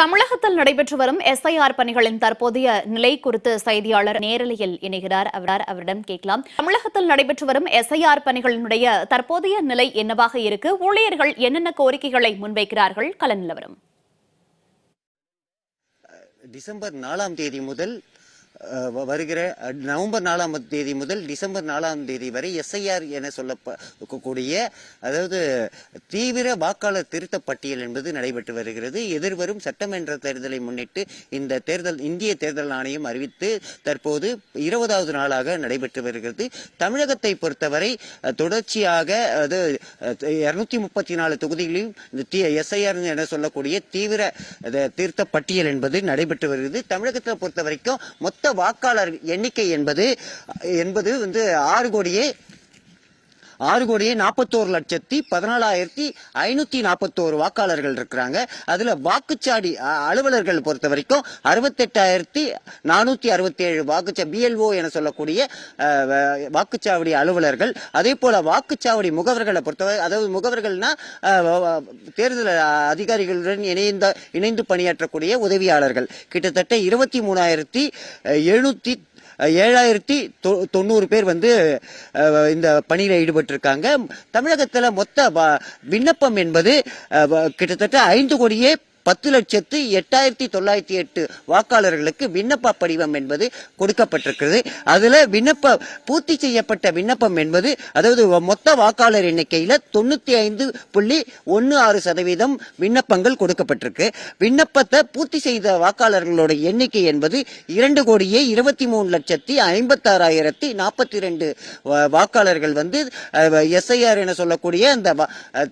தமிழகத்தில் நடைபெற்று வரும் எஸ்ஐஆர் பணிகளின் தற்போதைய நிலை குறித்து செய்தியாளர் நேரலையில் இணைகிறார். அவரார் அவரிடம் கேட்கலாம். தமிழகத்தில் நடைபெற்று வரும் எஸ்ஐஆர் பணிகளினுடைய தற்போதைய நிலை என்னவாக இருக்கு? ஊழியர்கள் என்னென்ன கோரிக்கைகளை முன்வைக்கிறார்கள்? கள நிலவரம் டிசம்பர் நாலாம் தேதி முதல் வருகிற நவம்பர் நாலாம் தேதி முதல் டிசம்பர் நாலாம் தேதி வரை எஸ்ஐஆர் என சொல்லக்கூடிய அதாவது தீவிர வாக்காளர் திருத்த பட்டியல் என்பது நடைபெற்று வருகிறது. எதிர்வரும் சட்டமன்ற தேர்தலை முன்னிட்டு இந்த தேர்தல் இந்திய தேர்தல் ஆணையம் அறிவித்து தற்போது இருபதாவது நாளாக நடைபெற்று வருகிறது. தமிழகத்தை பொறுத்தவரை தொடர்ச்சியாக அது இருநூத்தி முப்பத்தி நாலு தொகுதிகளிலும் இந்த எஸ்ஐஆர் என சொல்லக்கூடிய தீவிர திருத்த பட்டியல் என்பது நடைபெற்று வருகிறது. தமிழகத்தை பொறுத்த வரைக்கும் மொத்த வாக்காளர் எண்ணிக்கை என்பது என்பது வந்து ஆறு கோடியே ஆறு கோடியே நாற்பத்தோரு லட்சத்தி பதினாலாயிரத்தி ஐநூத்தி நாற்பத்தோரு வாக்காளர்கள் இருக்கிறாங்க. அதுல வாக்குச்சாடி அலுவலர்கள் பொறுத்த வரைக்கும் அறுபத்தெட்டாயிரத்தி நானூத்தி அறுபத்தி ஏழு வாக்குச்சா பிஎல்ஓ என சொல்லக்கூடிய வாக்குச்சாவடி அலுவலர்கள். அதே போல வாக்குச்சாவடி முகவர்களை பொறுத்தவரை அதாவது முகவர்கள்னா தேர்தல் அதிகாரிகளுடன் இணைந்த இணைந்து பணியாற்றக்கூடிய உதவியாளர்கள். கிட்டத்தட்ட இருபத்தி மூணாயிரத்தி எழுநூத்தி ஏழாயிரத்தி தொ- தொண்ணூறு பேர் வந்து இந்த பணியில் ஈடுபட்டிருக்காங்க. தமிழகத்துல மொத்த வ- விண்ணப்பம் என்பது கிட்டத்தட்ட ஐந்து கோடியே பத்து லட்சத்து எட்டாயிரத்தி தொள்ளாயிரத்தி எட்டு வாக்காளர்களுக்கு விண்ணப்ப படிவம் என்பது கொடுக்கப்பட்டிருக்கிறது. அதில் விண்ணப்ப பூர்த்தி செய்யப்பட்ட விண்ணப்பம் என்பது அதாவது மொத்த வாக்காளர் எண்ணிக்கையில் தொண்ணூற்றி ஐந்து புள்ளி ஒன்று ஆறு சதவீதம் விண்ணப்பங்கள் கொடுக்கப்பட்டிருக்கு. விண்ணப்பத்தை பூர்த்தி செய்த வாக்காளர்களோட எண்ணிக்கை என்பது இரண்டு கோடியே இருபத்தி மூணு லட்சத்தி ஐம்பத்தாறாயிரத்தி நாற்பத்தி ரெண்டு வாக்காளர்கள் வந்து எஸ்ஐஆர் என சொல்லக்கூடிய அந்த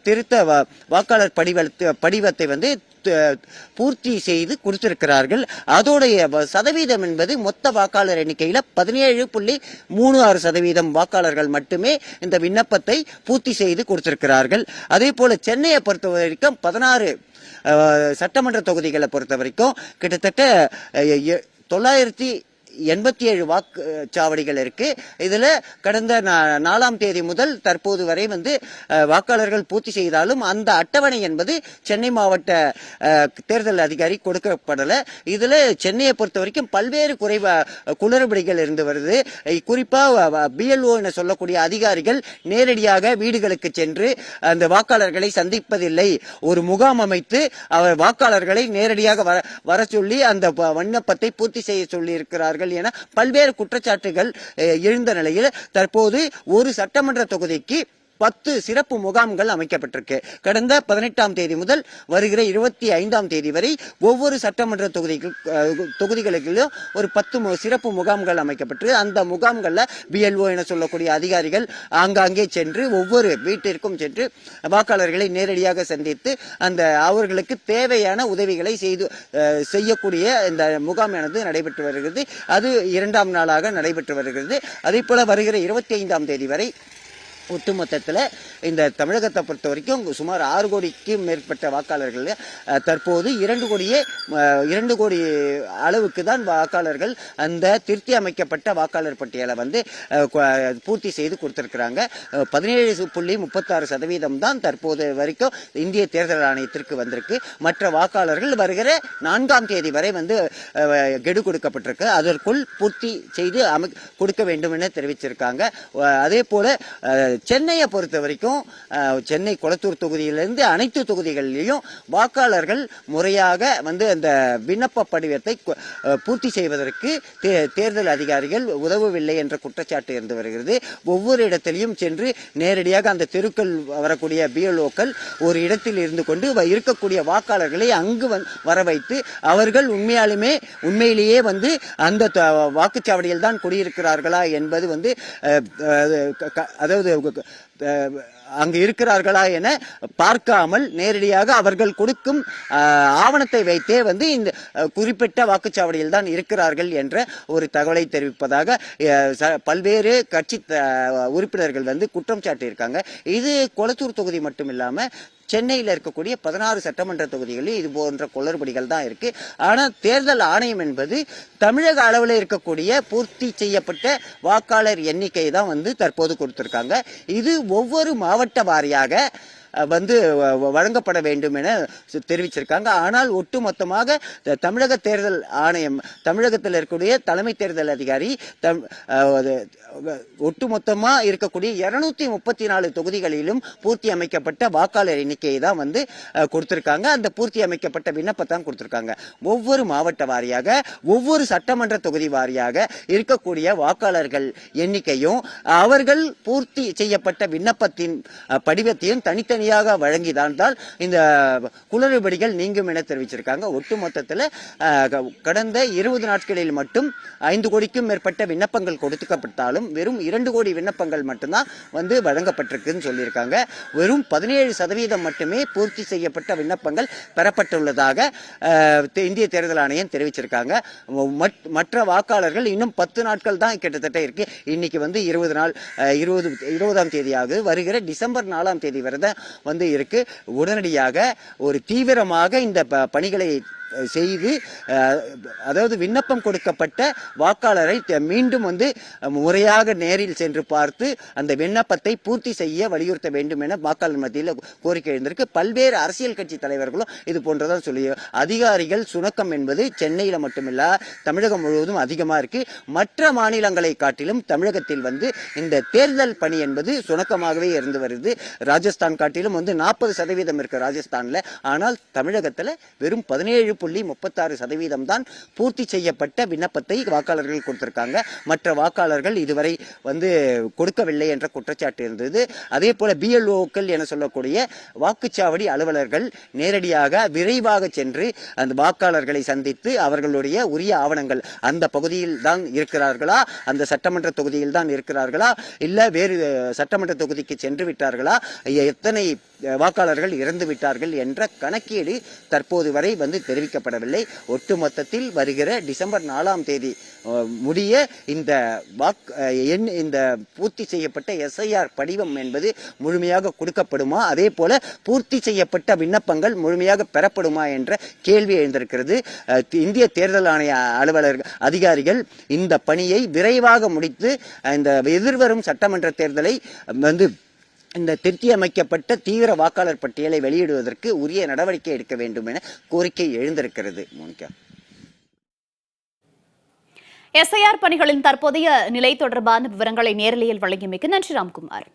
திருத்த வா- வாக்காளர் படிவத்தை படிவத்தை வந்து பூர்த்தி செய்து கொடுத்திருக்கிறார்கள். அதோடைய சதவீதம் என்பது மொத்த வாக்காளர் எண்ணிக்கையில் பதினேழு புள்ளி மூணு ஆறு சதவீதம் வாக்காளர்கள் மட்டுமே இந்த விண்ணப்பத்தை பூர்த்தி செய்து கொடுத்திருக்கிறார்கள். அதே போல சென்னையை பொறுத்த வரைக்கும் பதினாறு சட்டமன்ற தொகுதிகளை பொறுத்த வரைக்கும் கிட்டத்தட்ட தொள்ளாயிரத்தி எண்பத்தி ஏழு வாக்குச்சாவடிகள் இருக்கு. இதுல கடந்த நா- நாலாம் தேதி முதல் தற்போது வரை வந்து வாக்காளர்கள் பூர்த்தி செய்தாலும் அந்த அட்டவணை என்பது சென்னை மாவட்ட தேர்தல் அதிகாரி கொடுக்கப்படல. இதுல சென்னையை பொறுத்த வரைக்கும் பல்வேறு குறைவா குளறுபடிகள் இருந்து வருது. குறிப்பாக குறிப்பா பிஎல்ஓ என சொல்லக்கூடிய அதிகாரிகள் நேரடியாக வீடுகளுக்கு சென்று அந்த வாக்காளர்களை சந்திப்பதில்லை. ஒரு முகாம் அமைத்து அவர் வாக்காளர்களை நேரடியாக வர வர சொல்லி அந்த விண்ணப்பத்தை பூர்த்தி செய்ய சொல்லி இருக்கிறார்கள் என பல்வேறு குற்றச்சாட்டுகள் எழுந்த நிலையில் தற்போது ஒரு சட்டமன்ற தொகுதிக்கு பத்து சிறப்பு முகாம்கள் அமைக்கப்பட்டிருக்கு. கடந்த பதினெட்டாம் தேதி முதல் வருகிற இருபத்தி ஐந்தாம் தேதி வரை ஒவ்வொரு சட்டமன்ற தொகுதிகள் தொகுதிகளுக்கும் ஒரு பத்து மு- சிறப்பு முகாம்கள் அமைக்கப்பட்டு அந்த முகாம்களில் பிஎல்ஓ என சொல்லக்கூடிய அதிகாரிகள் ஆங்காங்கே சென்று ஒவ்வொரு வீட்டிற்கும் சென்று வாக்காளர்களை நேரடியாக சந்தித்து அந்த அவர்களுக்கு தேவையான உதவிகளை செய்து செய்யக்கூடிய இந்த முகாமானது நடைபெற்று வருகிறது. அது இரண்டாம் நாளாக நடைபெற்று வருகிறது. அதே போல வருகிற இருபத்தி ஐந்தாம் தேதி வரை ஒட்டுமொத்தத்தில் இந்த தமிழகத்தை பொறுத்த வரைக்கும் சுமார் ஆறு கோடிக்கு மேற்பட்ட வாக்காளர்கள் தற்போது இரண்டு கோடியே இரண்டு கோடி அளவுக்கு தான் வாக்காளர்கள் அந்த திருத்தி அமைக்கப்பட்ட வாக்காளர் பட்டியலை வந்து பூர்த்தி செய்து கொடுத்துருக்குறாங்க. பதினேழு புள்ளி முப்பத்தாறு சதவீதம் தான் தற்போது வரைக்கும் இந்திய தேர்தல் ஆணையத்திற்கு வந்திருக்கு. மற்ற வாக்காளர்கள் வருகிற நான்காம் தேதி வரை வந்து கெடு கொடுக்கப்பட்டிருக்கு. அதற்குள் பூர்த்தி செய்து அமை கொடுக்க வேண்டும் என தெரிவிச்சிருக்காங்க. அதே போல சென்னையை பொறுத்த வரைக்கும் சென்னை குளத்தூர் தொகுதியிலிருந்து அனைத்து தொகுதிகளிலும் வாக்காளர்கள் முறையாக வந்து அந்த விண்ணப்ப படிவத்தை பூர்த்தி செய்வதற்கு தே- தேர்தல் அதிகாரிகள் உதவவில்லை என்ற குற்றச்சாட்டு இருந்து வருகிறது. ஒவ்வொரு இடத்திலையும் சென்று நேரடியாக அந்த தெருக்கள் வரக்கூடிய பிஎல்ஓக்கள் ஒரு இடத்தில் இருந்து கொண்டு வ- இருக்கக்கூடிய வாக்காளர்களை அங்கு வந்- வர வைத்து அவர்கள் உண்மையாலுமே உண்மையிலேயே வந்து அந்த த- வாக்குச்சாவடியில் தான் குடியிருக்கிறார்களா என்பது வந்து க- க- அதாவது அங்கு இருக்கிறார்களா என பார்க்காமல் நேரடியாக அவர்கள் கொடுக்கும் ஆவணத்தை வைத்தே வந்து இந்த குறிப்பிட்ட வாக்குச்சாவடியில் தான் இருக்கிறார்கள் என்ற ஒரு தகவலை தெரிவிப்பதாக பல்வேறு கட்சி உறுப்பினர்கள் வந்து குற்றம் சாட்டியிருக்காங்க. இது கொளத்தூர் தொகுதி மட்டும் இல்லாமல் சென்னையில் இருக்கக்கூடிய பதினாறு சட்டமன்ற தொகுதிகளில் இது போன்ற குளறுபடிகள் தான் இருக்கு. ஆனால் தேர்தல் ஆணையம் என்பது தமிழக அளவில் இருக்கக்கூடிய பூர்த்தி செய்யப்பட்ட வாக்காளர் எண்ணிக்கை தான் வந்து தற்போது கொடுத்துருக்காங்க. இது ஒவ்வொரு மாவட்ட வாரியாக வந்து வழங்கப்பட வேண்டும் என தெரிவிச்சிருக்காங்க. ஆனால் ஒட்டுமொத்தமாக தமிழக தேர்தல் ஆணையம் தமிழகத்தில் இருக்கக்கூடிய தலைமை தேர்தல் அதிகாரி தம் ஒட்டுமொத்தமாக இருக்கக்கூடிய இருநூத்தி முப்பத்தி நாலு தொகுதிகளிலும் பூர்த்தி அமைக்கப்பட்ட வாக்காளர் எண்ணிக்கையை தான் வந்து கொடுத்துருக்காங்க. அந்த பூர்த்தி அமைக்கப்பட்ட விண்ணப்பத்தை தான் ஒவ்வொரு மாவட்ட வாரியாக ஒவ்வொரு சட்டமன்ற தொகுதி வாரியாக இருக்கக்கூடிய வாக்காளர்கள் எண்ணிக்கையும் அவர்கள் பூர்த்தி செய்யப்பட்ட விண்ணப்பத்தின் படிவத்தையும் தனித்தனி தனித்தனியாக வழங்கி தான் இந்த குளறுபடிகள் நீங்கும் என தெரிவிச்சிருக்காங்க. ஒட்டுமொத்தத்தில் க- கடந்த இருபது நாட்களில் மட்டும் ஐந்து கோடிக்கும் மேற்பட்ட விண்ணப்பங்கள் கொடுத்துக்கப்பட்டாலும் வெறும் இரண்டு கோடி விண்ணப்பங்கள் மட்டும்தான் வந்து வழங்கப்பட்டிருக்குன்னு சொல்லியிருக்காங்க. வெறும் பதினேழு சதவீதம் மட்டுமே பூர்த்தி செய்யப்பட்ட விண்ணப்பங்கள் பெறப்பட்டுள்ளதாக இந்திய தேர்தல் ஆணையம் தெரிவிச்சிருக்காங்க. மட்- மற்ற வாக்காளர்கள் இன்னும் பத்து நாட்கள் தான் கிட்டத்தட்ட இருக்கு. இன்னைக்கு வந்து இருபது நாள் இருபது இருபதாம் தேதி ஆகுது வருகிற டிசம்பர் நாலாம் தேதி வரை தான் வந்து இருக்கு. உடனடியாக ஒரு தீவிரமாக இந்த ப- பணிகளை செய்து அதாவது விண்ணப்பம் கொடுக்கப்பட்ட வாக்காளரை மீண்டும் வந்து முறையாக நேரில் சென்று பார்த்து அந்த விண்ணப்பத்தை பூர்த்தி செய்ய வலியுறுத்த வேண்டும் என வாக்காளர் மத்தியில் கோரிக்கை எழுந்திருக்கு. பல்வேறு அரசியல் கட்சி தலைவர்களும் இது போன்றதான் சொல்லி அதிகாரிகள் சுணக்கம் என்பது சென்னையில் மட்டுமில்ல தமிழகம் முழுவதும் அதிகமாக இருக்கு. மற்ற மாநிலங்களை காட்டிலும் தமிழகத்தில் வந்து இந்த தேர்தல் பணி என்பது சுணக்கமாகவே இருந்து வருது. ராஜஸ்தான் காட்டிலும் வந்து நாற்பது சதவீதம் இருக்கு ராஜஸ்தான்ல. ஆனால் தமிழகத்தில் வெறும் பதினேழு புள்ளி முப்பத்தாறு சதவீதம் தான் பூர்த்தி செய்யப்பட்ட விண்ணப்பத்தை வாக்காளர்கள் கொடுத்திருக்காங்க. மற்ற வாக்காளர்கள் இதுவரை வந்து கொடுக்கவில்லை என்ற குற்றச்சாட்டு இருந்தது. அதே போல பிஎல்ஓக்கள் என சொல்லக்கூடிய வாக்குச்சாவடி அலுவலர்கள் நேரடியாக விரைவாக சென்று அந்த வாக்காளர்களை சந்தித்து அவர்களுடைய உரிய ஆவணங்கள் அந்த பகுதியில் தான் இருக்கிறார்களா? அந்த சட்டமன்ற தொகுதியில் தான் இருக்கிறார்களா? இல்லை வேறு சட்டமன்ற தொகுதிக்கு சென்று விட்டார்களா? எத்தனை வாக்காளர்கள் இறந்து விட்டார்கள் என்ற கணக்கீடு தற்போது வரை வந்து அறிவிக்கப்படவில்லை ஒட்டுமொத்தத்தில் வருகிற டிசம்பர் நாலாம் தேதி முடிய இந்த வாக் எண் இந்த பூர்த்தி செய்யப்பட்ட எஸ்ஐஆர் படிவம் என்பது முழுமையாக கொடுக்கப்படுமா? அதே போல பூர்த்தி செய்யப்பட்ட விண்ணப்பங்கள் முழுமையாக பெறப்படுமா என்ற கேள்வி எழுந்திருக்கிறது. இந்திய தேர்தல் ஆணைய அலுவலர் அதிகாரிகள் இந்த பணியை விரைவாக முடித்து இந்த எதிர்வரும் சட்டமன்ற தேர்தலை வந்து இந்த திருத்தியமைக்கப்பட்ட தீவிர வாக்காளர் பட்டியலை வெளியிடுவதற்கு உரிய நடவடிக்கை எடுக்க வேண்டும் என கோரிக்கை எழுந்திருக்கிறது. மோனிகா. எஸ்ஐஆர் பணிகளின் தற்போதைய நிலை தொடர்பான விவரங்களை நேரலையில் வழங்கியமைக்கு நன்றி ராம்குமார்.